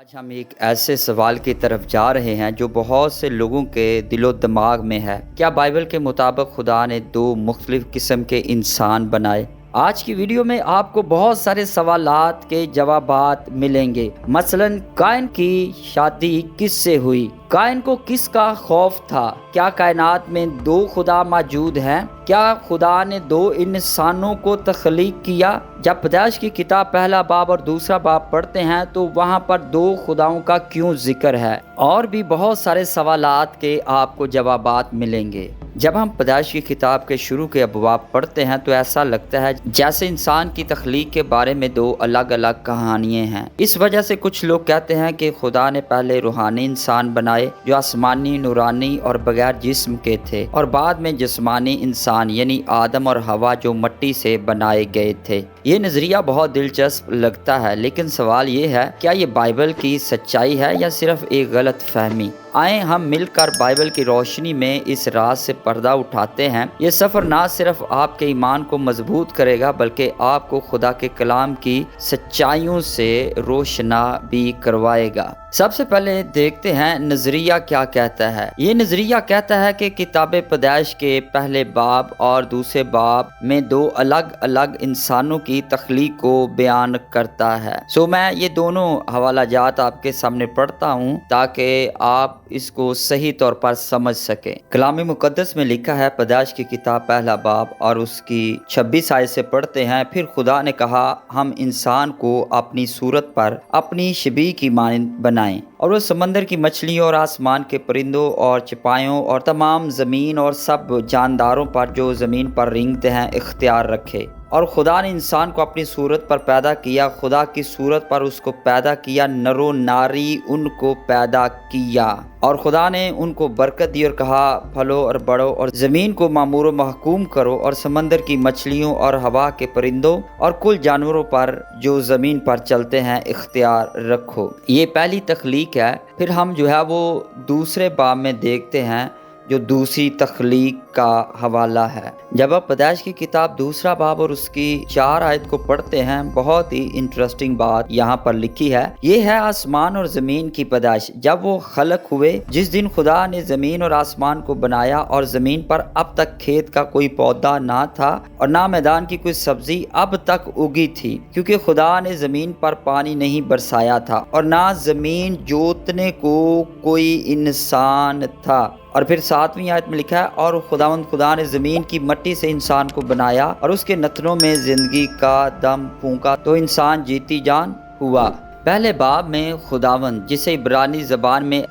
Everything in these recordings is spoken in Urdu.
آج ہم ایک ایسے سوال کی طرف جا رہے ہیں جو بہت سے لوگوں کے دل و دماغ میں ہے۔ کیا بائبل کے مطابق خدا نے دو مختلف قسم کے انسان بنائے؟ آج کی ویڈیو میں آپ کو بہت سارے سوالات کے جوابات ملیں گے۔ مثلا، کائن کی شادی کس سے ہوئی؟ کائن کو کس کا خوف تھا؟ کیا کائنات میں دو خدا موجود ہیں؟ کیا خدا نے دو انسانوں کو تخلیق کیا؟ جب پیدائش کی کتاب پہلا باب اور دوسرا باب پڑھتے ہیں تو وہاں پر دو خداؤں کا کیوں ذکر ہے؟ اور بھی بہت سارے سوالات کے آپ کو جوابات ملیں گے۔ جب ہم پیدائش کی کتاب کے شروع کے ابواب پڑھتے ہیں تو ایسا لگتا ہے جیسے انسان کی تخلیق کے بارے میں دو الگ الگ کہانیاں ہیں۔ اس وجہ سے کچھ لوگ کہتے ہیں کہ خدا نے پہلے روحانی انسان بنائے جو آسمانی، نورانی اور بغیر جسم کے تھے اور بعد میں جسمانی انسان یعنی آدم اور ہوا جو مٹی سے بنائے گئے تھے۔ یہ نظریہ بہت دلچسپ لگتا ہے، لیکن سوال یہ ہے، کیا یہ بائبل کی سچائی ہے یا صرف ایک غلط فہمی؟ آئیں ہم مل کر بائبل کی روشنی میں اس راز سے پردہ اٹھاتے ہیں۔ یہ سفر نہ صرف آپ کے ایمان کو مضبوط کرے گا، بلکہ آپ کو خدا کے کلام کی سچائیوں سے روشنا بھی کروائے گا۔ سب سے پہلے دیکھتے ہیں نظریہ کیا کہتا ہے۔ یہ نظریہ کہتا ہے کہ کتاب پیدائش کے پہلے باب اور دوسرے باب میں دو الگ الگ انسانوں کی تخلیق کو بیان کرتا ہے۔ سو میں یہ دونوں حوالہ جات آپ کے سامنے پڑھتا ہوں تاکہ آپ اس کو صحیح طور پر سمجھ سکیں۔ کلامی مقدس میں لکھا ہے، پیدائش کی کتاب پہلا باب اور اس کی چھبیس آئے سے پڑھتے ہیں۔ پھر خدا نے کہا، ہم انسان کو اپنی صورت پر اپنی شبی کی مانند بنا بنائیں اور وہ سمندر کی مچھلیوں اور آسمان کے پرندوں اور چپائیوں اور تمام زمین اور سب جانداروں پر جو زمین پر رنگتے ہیں، اختیار رکھے۔ اور خدا نے انسان کو اپنی صورت پر پیدا کیا، خدا کی صورت پر اس کو پیدا کیا نرو ناری ان کو پیدا کیا۔ اور خدا نے ان کو برکت دی اور کہا، پھلو اور بڑھو اور زمین کو معمور و محکوم کرو اور سمندر کی مچھلیوں اور ہوا کے پرندوں اور کل جانوروں پر جو زمین پر چلتے ہیں، اختیار رکھو۔ یہ پہلی تخلیق ہے۔ پھر ہم جو ہے وہ دوسرے باب میں دیکھتے ہیں۔ جو دوسری تخلیق کا حوالہ ہے۔ جب آپ پیدائش کی کتاب دوسرا باب اور اس کی چار آیت کو پڑھتے ہیں، بہت ہی انٹرسٹنگ بات یہاں پر لکھی ہے۔ یہ ہے آسمان اور زمین کی پیدائش۔ جب وہ خلق ہوئے، جس دن خدا نے زمین اور آسمان کو بنایا اور زمین پر اب تک کھیت کا کوئی پودا نہ تھا اور نہ میدان کی کوئی سبزی اب تک اگی تھی، کیونکہ خدا نے زمین پر پانی نہیں برسایا تھا اور نہ زمین جوتنے کو کوئی انسان تھا۔ اور پھر ساتویں آیت میں لکھا ہے، اور خداوند خدا نے زمین کی مٹی سے انسان کو بنایا اور اس کے نتنوں میں زندگی کا دم پھونکا تو انسان جیتی جان ہوا۔ پہلے باب میں خداوند، جسے عبرانی زبان میں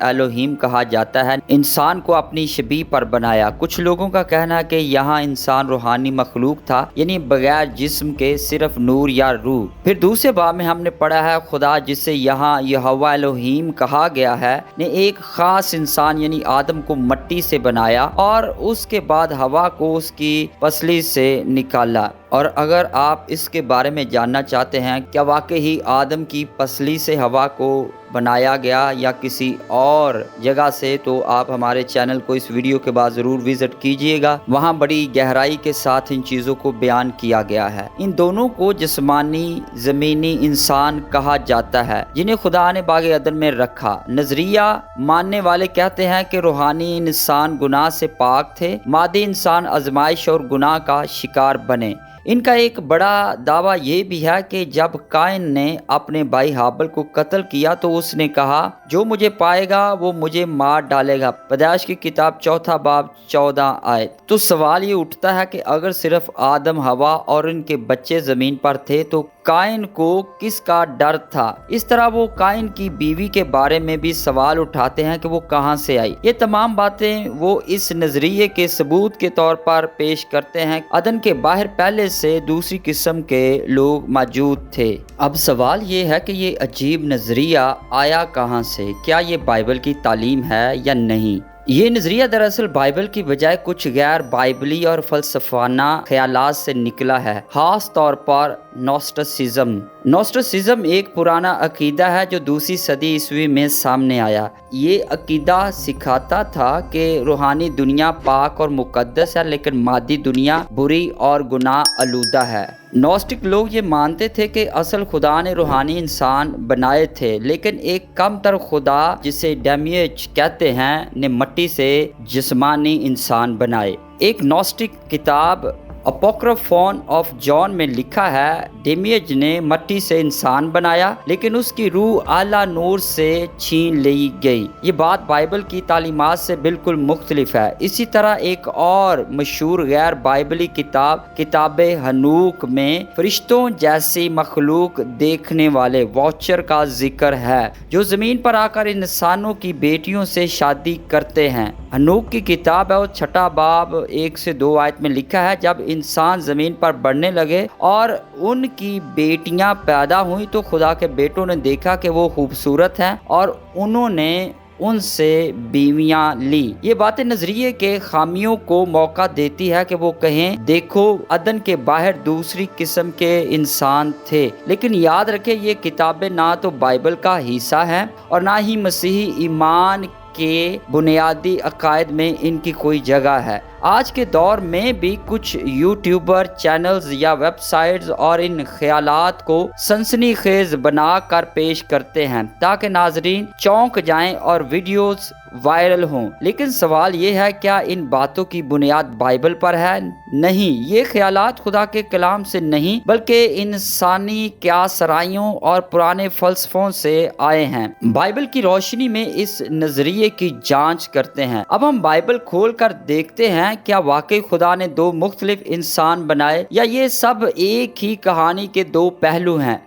الوہیم کہا جاتا ہے۔ انسان کو اپنی شبی پر بنایا۔ کچھ لوگوں کا کہنا ہے کہ یہاں انسان روحانی مخلوق تھا یعنی بغیر جسم کے صرف نور یا روح۔ پھر دوسرے باب میں ہم نے پڑھا ہے، خدا جسے یہاں یہ ہوا الوہیم کہا گیا ہے، نے ایک خاص انسان یعنی آدم کو مٹی سے بنایا اور اس کے بعد ہوا کو اس کی پسلی سے نکالا۔ اور اگر آپ اس کے بارے میں جاننا چاہتے ہیں کیا واقعی آدم کی پسلی سے ہوا کو بنایا گیا یا کسی اور جگہ سے، تو آپ ہمارے چینل کو اس ویڈیو کے بعد ضرور وزٹ کیجیے گا۔ وہاں بڑی گہرائی کے ساتھ ان چیزوں کو بیان کیا گیا ہے۔ ان دونوں کو جسمانی، زمینی انسان کہا جاتا ہے، جنہیں خدا نے باغ عدن میں رکھا۔ نظریہ ماننے والے کہتے ہیں کہ روحانی انسان گناہ سے پاک تھے، مادی انسان ازمائش اور گناہ کا شکار بنے۔ ان کا ایک بڑا دعویٰ یہ بھی ہے کہ جب کائن نے اپنے بھائی حابل کو قتل کیا تو اس نے کہا، جو مجھے پائے گا وہ مجھے مار ڈالے گا۔ پیدائش کی کتاب چوتھا باب چودہ آئے تو سوال یہ اٹھتا ہے کہ اگر صرف آدم، ہوا اور ان کے بچے زمین پر تھے تو کائن کو کس کا ڈر تھا؟ اس طرح وہ کائن کی بیوی کے بارے میں بھی سوال اٹھاتے ہیں کہ وہ کہاں سے آئی۔ یہ تمام باتیں وہ اس نظریے کے ثبوت کے طور پر پیش کرتے ہیں۔ عدن کے باہر پہلے سے دوسری قسم کے لوگ موجود تھے۔ اب سوال یہ ہے کہ یہ عجیب نظریہ آیا کہاں سے؟ کیا یہ بائبل کی تعلیم ہے یا نہیں؟ یہ نظریہ دراصل بائبل کی بجائے کچھ غیر بائبلی اور فلسفانہ خیالات سے نکلا ہے، خاص طور پر نوسٹسزم نوسٹسزم ایک پرانا عقیدہ ہے جو دوسری صدی عیسوی میں سامنے آیا۔ یہ عقیدہ سکھاتا تھا کہ روحانی دنیا پاک اور مقدس ہے، لیکن مادی دنیا بری اور گناہ آلودہ ہے۔ نوسٹک لوگ یہ مانتے تھے کہ اصل خدا نے روحانی انسان بنائے تھے، لیکن ایک کم تر خدا جسے ڈیمیج کہتے ہیں، نے مٹی سے جسمانی انسان بنائے۔ ایک نوسٹک کتاب اپوکرفون آف جان میں لکھا ہے، ڈیمیج نے مٹی سے انسان بنایا، لیکن اس کی روح اعلیٰ نور سے چھین لی گئی۔ یہ بات بائبل کی تعلیمات سے بالکل مختلف ہے۔ اسی طرح ایک اور مشہور غیر بائبلی کتاب کتاب حنوک میں فرشتوں جیسی مخلوق دیکھنے والے واچر کا ذکر ہے، جو زمین پر آ کر انسانوں کی بیٹیوں سے شادی کرتے ہیں۔ حنوک کی کتاب ہے اور چھٹا باب ایک سے دو آیت میں لکھا ہے، جب انسان زمین پر بڑھنے لگے اور ان کی بیٹیاں پیدا ہوئیں تو خدا کے بیٹوں نے دیکھا کہ وہ خوبصورت ہیں اور انہوں نے ان سے بیویاں لی یہ باتیں نظریے کے خامیوں کو موقع دیتی ہے کہ وہ کہیں، دیکھو، عدن کے باہر دوسری قسم کے انسان تھے۔ لیکن یاد رکھے یہ کتابیں نہ تو بائبل کا حصہ ہیں اور نہ ہی مسیحی ایمان کے بنیادی عقائد میں ان کی کوئی جگہ ہے۔ آج کے دور میں بھی کچھ یوٹیوبر چینلز یا ویب سائٹس اور ان خیالات کو سنسنی خیز بنا کر پیش کرتے ہیں تاکہ ناظرین چونک جائیں اور ویڈیوز وائرل ہوں۔ لیکن سوال یہ ہے، کیا ان باتوں کی بنیاد بائبل پر ہے؟ نہیں۔ یہ خیالات خدا کے کلام سے نہیں، بلکہ انسانی کیا سرائیوں اور پرانے فلسفوں سے آئے ہیں۔ بائبل کی روشنی میں اس نظریے کی جانچ کرتے ہیں۔ اب ہم بائبل کھول کر دیکھتے ہیں، کیا واقعی خدا نے دو مختلف انسان بنائے؟ یا یہ سب ایک ہی کہانی کے دو پہلو ہیں؟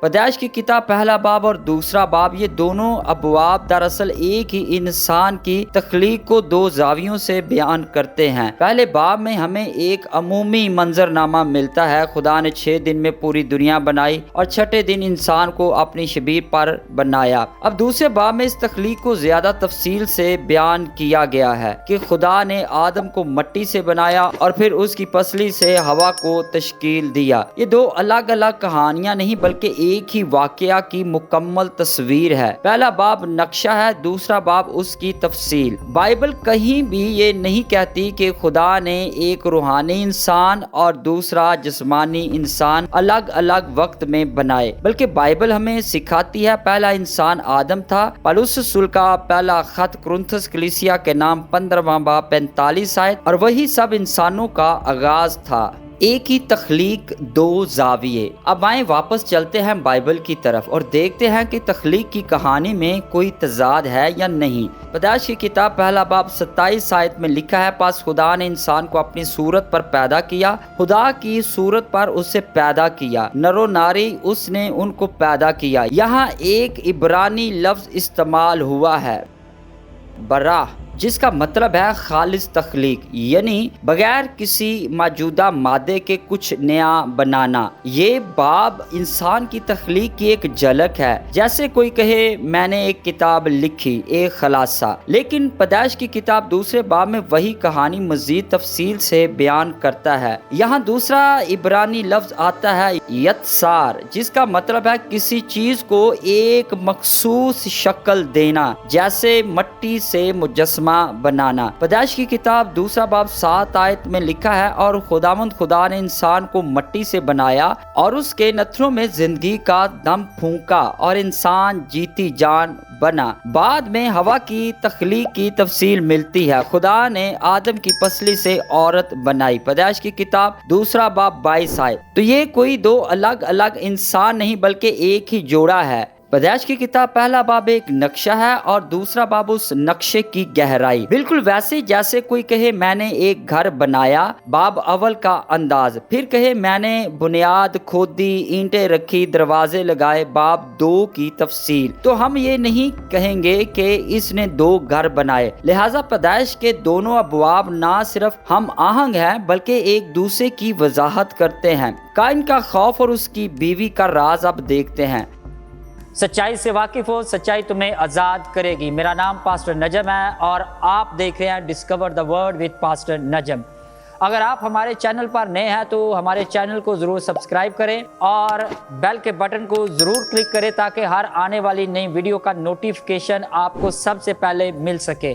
پیدائش کی کتاب پہلا باب اور دوسرا باب، یہ دونوں ابواب دراصل ایک ہی انسان کی تخلیق کو دو زاویوں سے بیان کرتے ہیں۔ پہلے باب میں ہمیں ایک عمومی منظر نامہ ملتا ہے۔ خدا نے چھ دن میں پوری دنیا بنائی اور چھٹے دن انسان کو اپنی شبیر پر بنایا۔ اب دوسرے باب میں اس تخلیق کو زیادہ تفصیل سے بیان کیا گیا ہے کہ خدا نے آدم کو مٹی سے بنایا اور پھر اس کی پسلی سے ہوا کو تشکیل دیا۔ یہ دو الگ الگ کہانیاں نہیں بلکہ ایک ایک ہی واقعہ کی مکمل تصویر ہے۔ پہلا باب نقشہ ہے، دوسرا باب اس کی تفصیل۔ بائبل کہیں بھی یہ نہیں کہتی کہ خدا نے ایک روحانی انسان اور دوسرا جسمانی انسان الگ الگ وقت میں بنائے، بلکہ بائبل ہمیں سکھاتی ہے، پہلا انسان آدم تھا۔ پلوس سل کا پہلا خط کرنتھس کلیسیا کے نام پندرہ باب پینتالیس آئے، اور وہی سب انسانوں کا آغاز تھا۔ ایک ہی تخلیق دو زاویے۔ اب آئیں واپس چلتے ہیں بائبل کی طرف اور دیکھتے ہیں کہ تخلیق کی کہانی میں کوئی تضاد ہے یا نہیں۔ پیدائش کی کتاب پہلا باب ستائیس آیت میں لکھا ہے، پاس خدا نے انسان کو اپنی صورت پر پیدا کیا، خدا کی صورت پر اسے پیدا کیا نرو ناری اس نے ان کو پیدا کیا۔ یہاں ایک عبرانی لفظ استعمال ہوا ہے، براہ۔ جس کا مطلب ہے خالص تخلیق یعنی بغیر کسی موجودہ مادے کے کچھ نیا بنانا۔ یہ باب انسان کی تخلیق کی ایک جھلک ہے۔ جیسے کوئی کہے، میں نے ایک کتاب لکھی ایک خلاصہ۔ لیکن پیدائش کی کتاب دوسرے باب میں وہی کہانی مزید تفصیل سے بیان کرتا ہے۔ یہاں دوسرا عبرانی لفظ آتا ہے یتسار، جس کا مطلب ہے کسی چیز کو ایک مخصوص شکل دینا، جیسے مٹی سے مجسمہ بنانا۔ پیدائش کی کتاب دوسرا باب سات آیت میں لکھا ہے، اور خداوند خدا نے انسان کو مٹی سے بنایا اور اس کے نتھروں میں زندگی کا دم پھونکا اور انسان جیتی جان بنا۔ بعد میں ہوا کی تخلیق کی تفصیل ملتی ہے۔ خدا نے آدم کی پسلی سے عورت بنائی۔ پیدائش کی کتاب دوسرا باب بائیس آئے تو یہ کوئی دو الگ الگ انسان نہیں، بلکہ ایک ہی جوڑا ہے۔ پیدائش کی کتاب پہلا باب ایک نقشہ ہے اور دوسرا باب اس نقشے کی گہرائی۔ بالکل ویسے جیسے کوئی کہے میں نے ایک گھر بنایا، باب اول کا انداز۔ پھر کہے میں نے بنیاد کھودی، اینٹیں رکھی، دروازے لگائے، باب دو کی تفصیل۔ تو ہم یہ نہیں کہیں گے کہ اس نے دو گھر بنائے۔ لہٰذا پیدائش کے دونوں ابواب نہ صرف ہم آہنگ ہیں، بلکہ ایک دوسرے کی وضاحت کرتے ہیں۔ کائن کا خوف اور اس کی بیوی کا راز اب دیکھتے ہیں۔ سچائی سے واقف ہو، سچائی تمہیں آزاد کرے گی۔ میرا نام پاسٹر نجم ہے اور آپ دیکھ رہے ہیں discover the word with pastor Najam. اگر آپ ہمارے چینل پر نئے ہیں تو ہمارے چینل کو ضرور سبسکرائب کریں اور بیل کے بٹن کو ضرور کلک کریں تاکہ ہر آنے والی نئی ویڈیو کا نوٹیفکیشن آپ کو سب سے پہلے مل سکے۔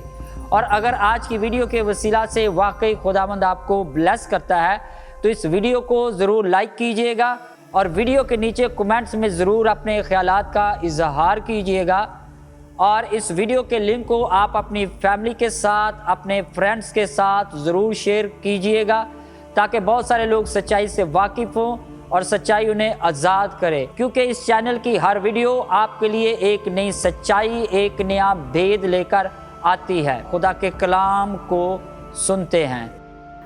اور اگر آج کی ویڈیو کے وسیلہ سے واقعی خدا مند آپ کو بلیس کرتا ہے تو اس ویڈیو کو ضرور لائک کیجیے گا۔ اور ویڈیو کے نیچے کومنٹس میں ضرور اپنے خیالات کا اظہار کیجیے گا اور اس ویڈیو کے لنک کو آپ اپنی فیملی کے ساتھ، اپنے فرینڈز کے ساتھ ضرور شیئر کیجیے گا تاکہ بہت سارے لوگ سچائی سے واقف ہوں اور سچائی انہیں آزاد کرے۔ کیونکہ اس چینل کی ہر ویڈیو آپ کے لیے ایک نئی سچائی، ایک نیا بھید لے کر آتی ہے۔ خدا کے کلام کو سنتے ہیں۔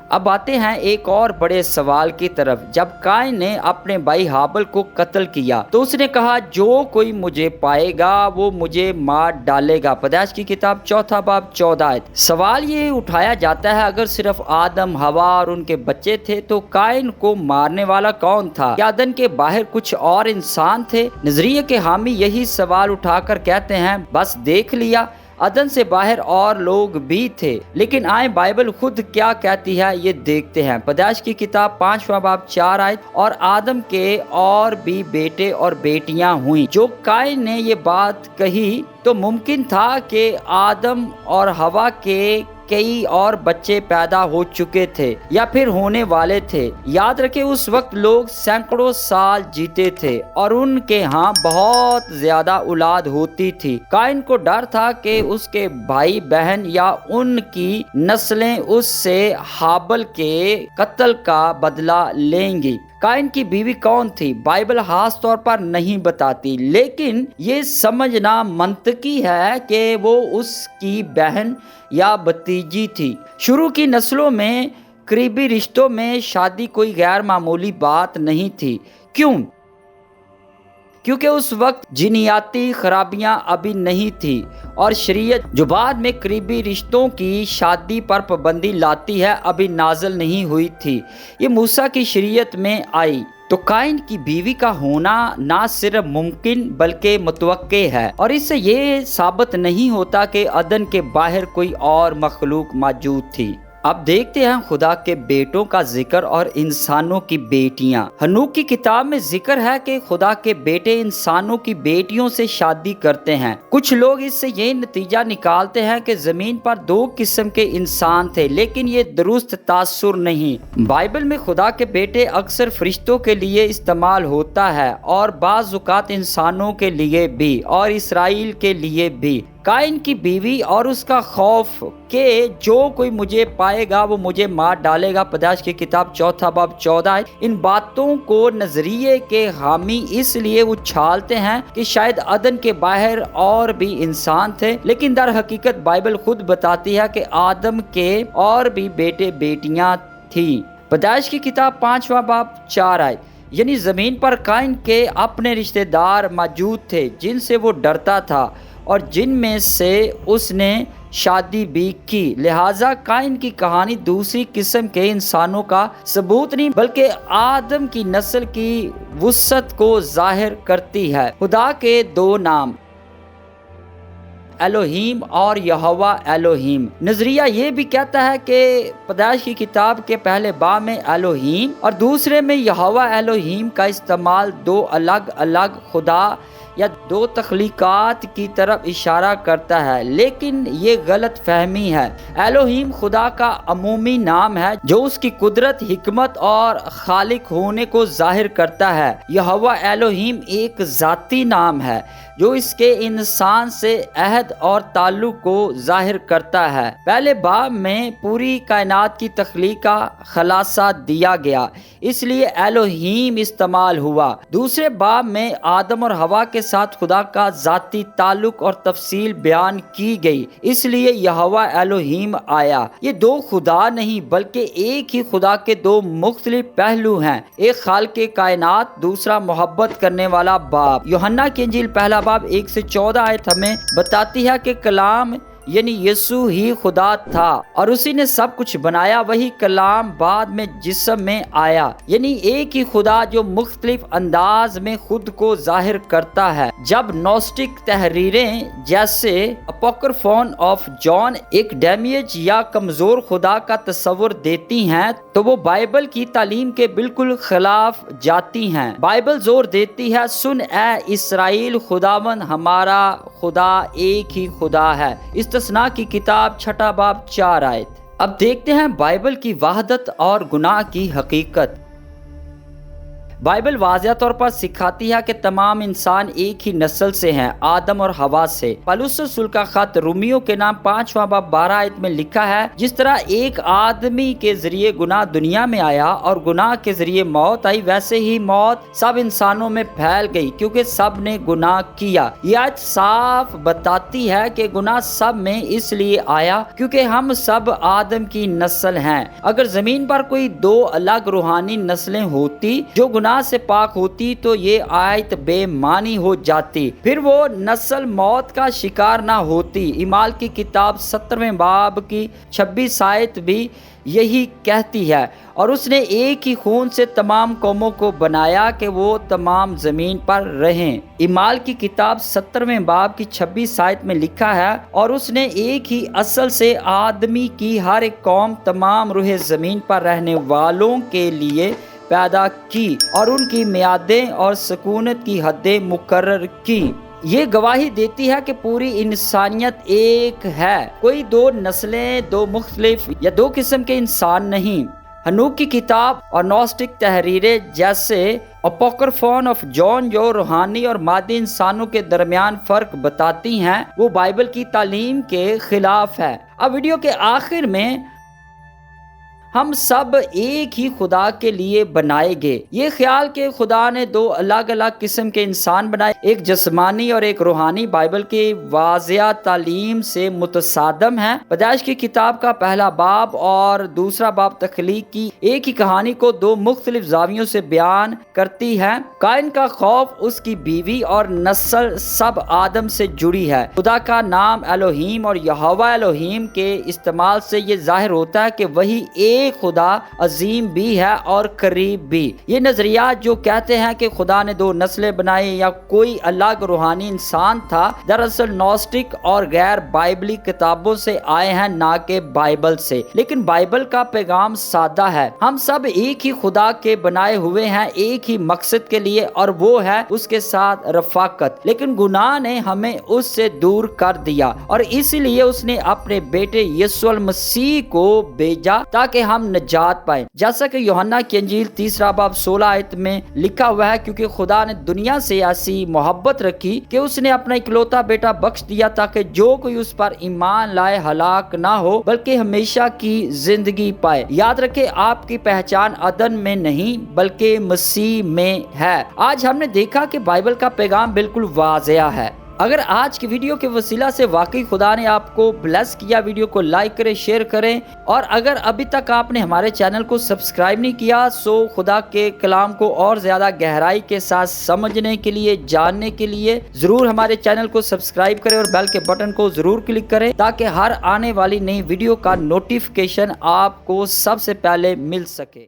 اب آتے ہیں ایک اور بڑے سوال کی طرف۔ جب کائن نے اپنے بھائی حابل کو قتل کیا تو اس نے کہا، جو کوئی مجھے پائے گا وہ مجھے مار ڈالے گا۔ پیدائش کی کتاب چوتھا باب چودہ سوال یہ اٹھایا جاتا ہے، اگر صرف آدم، ہوا اور ان کے بچے تھے تو کائن کو مارنے والا کون تھا؟ کیا دن کے باہر کچھ اور انسان تھے؟ نظریے کے حامی یہی سوال اٹھا کر کہتے ہیں، بس دیکھ لیا۔ عدن سے باہر اور لوگ بھی تھے۔ لیکن آئیں، بائبل خود کیا کہتی ہے، یہ دیکھتے ہیں۔ پیدائش کی کتاب پانچواں باب چار آئے اور آدم کے اور بھی بیٹے اور بیٹیاں ہوئیں۔ جو کائن نے یہ بات کہی، تو ممکن تھا کہ آدم اور ہوا کے کئی اور بچے پیدا ہو چکے تھے یا پھر ہونے والے تھے۔ یاد رکھے اس وقت لوگ سینکڑوں سال جیتے تھے اور ان کے ہاں بہت زیادہ اولاد ہوتی تھی۔ کائن کو ڈر تھا کہ اس کے بھائی بہن یا ان کی نسلیں اس سے حابل کے قتل کا بدلہ لیں گی۔ کائن کی بیوی کون تھی؟ بائبل خاص طور پر نہیں بتاتی، لیکن یہ سمجھنا منطقی ہے کہ وہ اس کی بہن یا بتیجی تھی۔ شروع کی نسلوں میں، قریبی رشتوں میں شادی کوئی غیر معمولی بات نہیں تھی۔ کیوں؟ کیونکہ اس وقت جنیاتی خرابیاں ابھی نہیں تھی اور شریعت جو بعد میں قریبی رشتوں کی شادی پر پابندی لاتی ہے، ابھی نازل نہیں ہوئی تھی۔ یہ موسیٰ کی شریعت میں آئی۔ تو کائن کی بیوی کا ہونا نہ صرف ممکن بلکہ متوقع ہے۔ اور اس سے یہ ثابت نہیں ہوتا کہ عدن کے باہر کوئی اور مخلوق موجود تھی۔ اب دیکھتے ہیں خدا کے بیٹوں کا ذکر اور انسانوں کی بیٹیاں۔ ہنوک کی کتاب میں ذکر ہے کہ خدا کے بیٹے انسانوں کی بیٹیوں سے شادی کرتے ہیں۔ کچھ لوگ اس سے یہ نتیجہ نکالتے ہیں کہ زمین پر دو قسم کے انسان تھے، لیکن یہ درست تاثر نہیں۔ بائبل میں خدا کے بیٹے اکثر فرشتوں کے لیے استعمال ہوتا ہے اور بعض اوقات انسانوں کے لیے بھی اور اسرائیل کے لیے بھی۔ کائن کی بیوی اور اس کا خوف کہ جو کوئی مجھے پائے گا وہ مجھے مار ڈالے گا۔ پداش کی کتاب چوتھا باب چودہ ان باتوں کو نظریے کے حامی اس لیے وہ چھالتے ہیں کہ شاید عدن کے باہر اور بھی انسان تھے، لیکن در حقیقت بائبل خود بتاتی ہے کہ آدم کے اور بھی بیٹے بیٹیاں تھیں۔ پیدائش کی کتاب پانچواں باب چار آئے۔ یعنی زمین پر کائن کے اپنے رشتہ دار موجود تھے، جن سے وہ ڈرتا تھا۔ اور جن میں سے اس نے شادی بھی کی۔ لہٰذا کائن کی کہانی دوسری قسم کے انسانوں کا ثبوت نہیں، بلکہ آدم کی نسل کی وسط کو ظاہر کرتی ہے۔ خدا کے دو نام ایلوہیم اور یہوا ایلوہیم نظریہ یہ بھی کہتا ہے کہ پیدائش کی کتاب کے پہلے با میں ایلوہیم اور دوسرے میں یہوا ایلوہیم کا استعمال دو الگ الگ خدا یا دو تخلیقات کی طرف اشارہ کرتا ہے، لیکن یہ غلط فہمی ہے۔ ایلوہیم خدا کا عمومی نام ہے، جو اس کی قدرت، حکمت اور خالق ہونے کو ظاہر کرتا ہے۔ یہ ہوا ایلوہیم ایک ذاتی نام ہے، جو اس کے انسان سے عہد اور تعلق کو ظاہر کرتا ہے۔ پہلے باب میں پوری کائنات کی تخلیق کا خلاصہ دیا گیا، اس لیے ایلوہیم استعمال ہوا۔ دوسرے باب میں آدم اور ہوا کے ساتھ خدا کا ذاتی تعلق اور تفصیل بیان کی گئی۔ اس لیے یہ ہوا آیا۔ یہ دو خدا نہیں بلکہ ایک ہی خدا کے دو مختلف پہلو ہیں۔ ایک خال کے کائنات، دوسرا محبت کرنے والا باپ۔ یوہنا کی انجیل پہلا باب ایک سے چودہ آیت ہمیں بتاتی ہے کہ کلام یعنی یسو ہی خدا تھا اور اسی نے سب کچھ بنایا، وہی کلام بعد میں جسم میں آیا۔ یعنی ایک ہی خدا جو مختلف انداز میں خود کو ظاہر کرتا ہے۔ جب نوسٹک تحریریں جیسے اپوکرفون آف جان ایک ڈیمیج یا کمزور خدا کا تصور دیتی ہیں، تو وہ بائبل کی تعلیم کے بالکل خلاف جاتی ہیں۔ بائبل زور دیتی ہے، سن اے اسرائیل خداون ہمارا خدا ایک ہی خدا ہے۔ استثناء کی کتاب چھٹا باب چار آیت۔ اب دیکھتے ہیں بائبل کی وحدت اور گناہ کی حقیقت۔ بائبل واضح طور پر سکھاتی ہے کہ تمام انسان ایک ہی نسل سے ہیں، آدم اور ہوا سے۔ پلوس رسول کا خط رومیو کے نام پانچواں باب بارہ آیت میں لکھا ہے، جس طرح ایک آدمی کے ذریعے گناہ دنیا میں آیا اور گناہ کے ذریعے موت آئی، ویسے ہی موت سب انسانوں میں پھیل گئی، کیونکہ سب نے گناہ کیا۔ یہ آیت صاف بتاتی ہے کہ گناہ سب میں اس لیے آیا کیونکہ ہم سب آدم کی نسل ہیں۔ اگر زمین پر کوئی دو الگ روحانی نسلیں ہوتی جو گناہ گناہ سے پاک ہوتی تو یہ آیت بے معنی ہو جاتی۔ پھر وہ نسل موت کا شکار نہ ہوتی۔ امال کی کتاب سترویں باب کی چھبیس آیت بھی یہی کہتی ہے۔ اور اس نے ایک ہی خون سے تمام قوموں کو بنایا کہ وہ تمام زمین پر رہیں۔ امال کی کتاب سترویں باب کی چھبیس آیت میں لکھا ہے، اور اس نے ایک ہی اصل سے آدمی کی ہر ایک قوم تمام روح زمین پر رہنے والوں کے لیے پیدا کی اور ان کی میادیں اور سکونت کی حدیں مقرر کی۔ یہ گواہی دیتی ہے کہ پوری انسانیت ایک ہے۔ کوئی دو نسلیں، دو مختلف یا دو قسم کے انسان نہیں۔ ہنوک کی کتاب اور نوسٹک تحریریں جیسے اپوکرفون آف جون جو روحانی اور مادی انسانوں کے درمیان فرق بتاتی ہیں، وہ بائبل کی تعلیم کے خلاف ہے۔ اب ویڈیو کے آخر میں ہم سب ایک ہی خدا کے لیے بنائے گئے یہ خیال کہ خدا نے دو الگ الگ قسم کے انسان بنائے، ایک جسمانی اور ایک روحانی۔ بائبل کی واضح تعلیم سے متصادم ہے پیدائش کی کتاب کا پہلا باب اور دوسرا باب تخلیق کی ایک ہی کہانی کو دو مختلف زاویوں سے بیان کرتی ہے کائن کا خوف اس کی بیوی اور نسل سب آدم سے جڑی ہے۔ خدا کا نام الوہیم اور یہوا الوہیم کے استعمال سے یہ ظاہر ہوتا ہے کہ وہی ایک ایک خدا عظیم بھی ہے اور قریب بھی۔ یہ نظریات جو کہتے ہیں کہ خدا نے دو نسلیں بنائی یا کوئی الگ روحانی انسان تھا، دراصل نوسٹک اور غیر بائبلی کتابوں سے آئے ہیں، نہ کہ بائبل سے۔ لیکن بائبل کا پیغام سادہ ہے۔ ہم سب ایک ہی خدا کے بنائے ہوئے ہیں، ایک ہی مقصد کے لیے، اور وہ ہے اس کے ساتھ رفاقت۔ لیکن گناہ نے ہمیں اس سے دور کر دیا، اور اسی لیے اس نے اپنے بیٹے یسو المسیح کو بھیجا تاکہ ہم نجات پائیں۔ جیسا کہ یوحنا کی انجیل تیسرا باب سولہ آیت میں لکھا ہوا ہے، کیونکہ خدا نے دنیا سے ایسی محبت رکھی کہ اس نے اپنا اکلوتا بیٹا بخش دیا تاکہ جو کوئی اس پر ایمان لائے ہلاک نہ ہو، بلکہ ہمیشہ کی زندگی پائے۔ یاد رکھے آپ کی پہچان عدن میں نہیں، بلکہ مسیح میں ہے۔ آج ہم نے دیکھا کہ بائبل کا پیغام بالکل واضح ہے۔ اگر آج کی ویڈیو کے وسیلہ سے واقعی خدا نے آپ کو بلیس کیا، ویڈیو کو لائک کریں شیئر کریں، اور اگر ابھی تک آپ نے ہمارے چینل کو سبسکرائب نہیں کیا سو خدا کے کلام کو اور زیادہ گہرائی کے ساتھ سمجھنے کے لیے، جاننے کے لیے ضرور ہمارے چینل کو سبسکرائب کریں اور بیل کے بٹن کو ضرور کلک کریں تاکہ ہر آنے والی نئی ویڈیو کا نوٹیفکیشن آپ کو سب سے پہلے مل سکے۔